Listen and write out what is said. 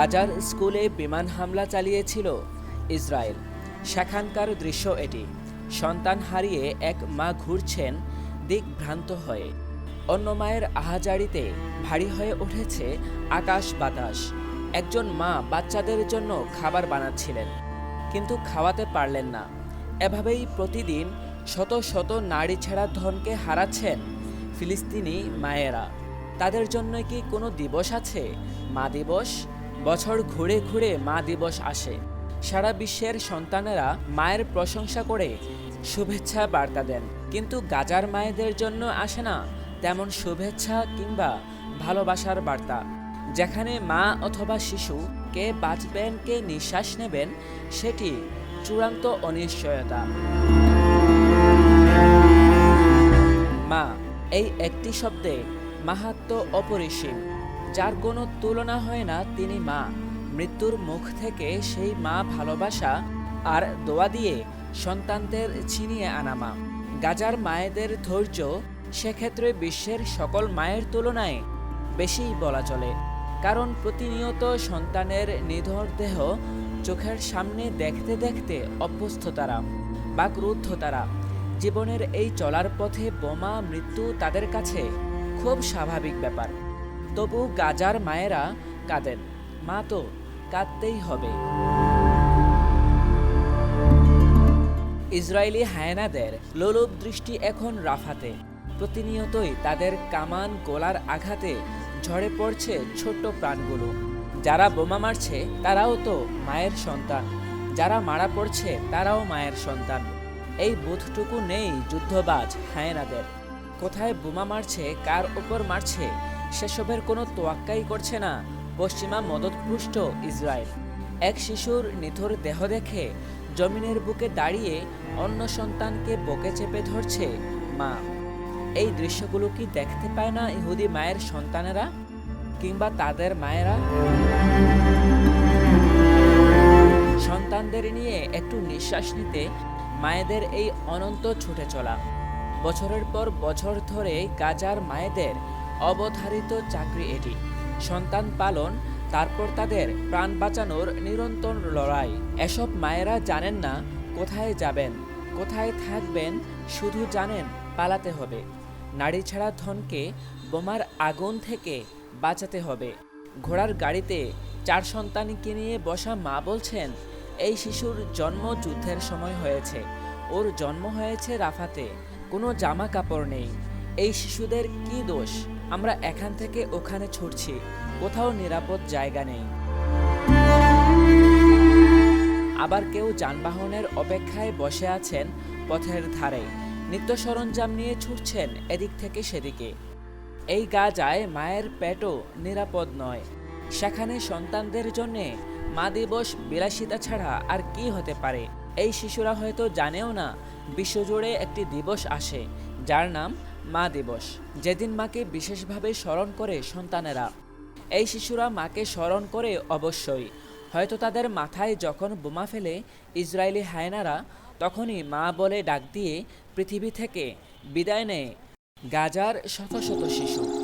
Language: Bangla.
গাজার স্কুলে বিমান হামলা চালিয়েছিল ইসরায়েল। সেখানকার দৃশ্য এটি। সন্তান হারিয়ে এক মা ঘুরছেন দিকভ্রান্ত হয়ে। অন্য মায়ের আহাজারিতে ভারী হয়ে উঠেছে আকাশ বাতাস। একজন মা বাচ্চাদের জন্য খাবার বানাচ্ছিলেন, কিন্তু খাওয়াতে পারলেন না। এভাবেই প্রতিদিন শত শত নারী ছেঁড়া ধনকে হারাচ্ছেন ফিলিস্তিনি মায়েরা। তাদের জন্য কি কোনো দিবস আছে? মা দিবস? বছর ঘুরে ঘুরে মা দিবস আসে। সারা বিশ্বের সন্তানেরা মায়ের প্রশংসা করে শুভেচ্ছা বার্তা দেন। কিন্তু গাজার মায়েদের জন্য আসে না তেমন শুভেচ্ছা কিংবা ভালোবাসার বার্তা। যেখানে মা অথবা শিশু কে বাঁচবেন, কে নিঃশ্বাস নেবেন, সেটি চূড়ান্ত অনিশ্চয়তা। মা, এই একটি শব্দে মাহাত্ম অপরিসীম। যার কোনো তুলনা হয় না, তিনি মা। মৃত্যুর মুখ থেকে সেই মা ভালোবাসা আর দোয়া দিয়ে সন্তানদের ছিনিয়ে আনা মা। গাজার মায়েদের ধৈর্য সেক্ষেত্রে বিশ্বের সকল মায়ের তুলনায় বেশিই বলা চলে। কারণ প্রতিনিয়ত সন্তানের নিধর দেহ চোখের সামনে দেখতে দেখতে অভ্যস্ত তারা বা ক্রুদ্ধ তারা। জীবনের এই চলার পথে বোমা মৃত্যু তাদের কাছে খুব স্বাভাবিক ব্যাপার। তবু গাজার মায়েরা কাঁদেন, মা তো কাঁদতেই হবে। ইসরায়েলি হায়নাদের লোলুপ দৃষ্টি এখন রাফাতে। প্রতিনিয়তই তাদের কামান গোলার আঘাতে ঝরে পড়ছে ছোট্ট প্রাণগুলো। যারা বোমা মারছে, তারাও তো মায়ের সন্তান। যারা মারা পড়ছে, তারাও মায়ের সন্তান। এই বোধটুকু নেই যুদ্ধবাজ হায়নাদের। কোথায় বোমা মারছে, কার ওপর মারছে সেসবের কোনো তোয়াক্কাই করছে না। পশ্চিমা মদতপুষ্ট ইসরায়েল। এক শিশুর নিথর দেহ দেখে জমিনের বুকে দাঁড়িয়ে অন্য সন্তানকে বকে চেপে ধরছে মা। এই দৃশ্যগুলো কি দেখতে পায় না ইহুদি মায়ের সন্তানেরা কিংবা তাদের মায়েরা? সন্তানদের নিয়ে একটু নিঃশ্বাস নিতে মায়েদের এই অনন্ত ছুটে চলা। বছরের পর বছর ধরে গাজার মায়েদের অবধারিত চাকরি এটি। সন্তান পালন, তারপর তাদের প্রাণ বাঁচানোর নিরন্তর লড়াই। এসব মায়েরা জানেন না কোথায় যাবেন, কোথায় থাকবেন, শুধু জানেন পালাতে হবে। নারী ছাড়া ধনকে বোমার আগুন থেকে বাঁচাতে হবে। ঘোড়ার গাড়িতে চার সন্তানকে নিয়ে বসা মা বলছেন, এই শিশুর জন্ম যুদ্ধের সময় হয়েছে। ওর জন্ম হয়েছে রাফাতে। কোনো জামা কাপড় নেই। এই শিশুদের কি দোষ? আমরা এখান থেকে ওখানে ছুটছি। কোথাও নিরাপদ জায়গা নেই। আবার কেউ যানবাহনের অপেক্ষায় বসে আছেন পথের ধারে। নিত্য সরঞ্জাম নিয়ে ছুটছেন এদিক থেকে সেদিকে। এই গাজায় মায়ের পেটও নিরাপদ নয়। সেখানে সন্তানদের জন্যে মা দিবস বিলাসিতা ছাড়া আর কি হতে পারে? এই শিশুরা হয়তো জানেও না, বিশ্বজুড়ে একটি দিবস আসে, যার নাম মা দিবস। যেদিন মাকে বিশেষভাবে স্মরণ করে সন্তানেরা, এই শিশুরা মাকে স্মরণ করে অবশ্যই। হয়তো তাদের মাথায় যখন বোমা ফেলে ইসরায়েলি হায়নারা, তখনই মা বলে ডাক দিয়ে পৃথিবী থেকে বিদায় নেয়। গাজার শত শত শিশু।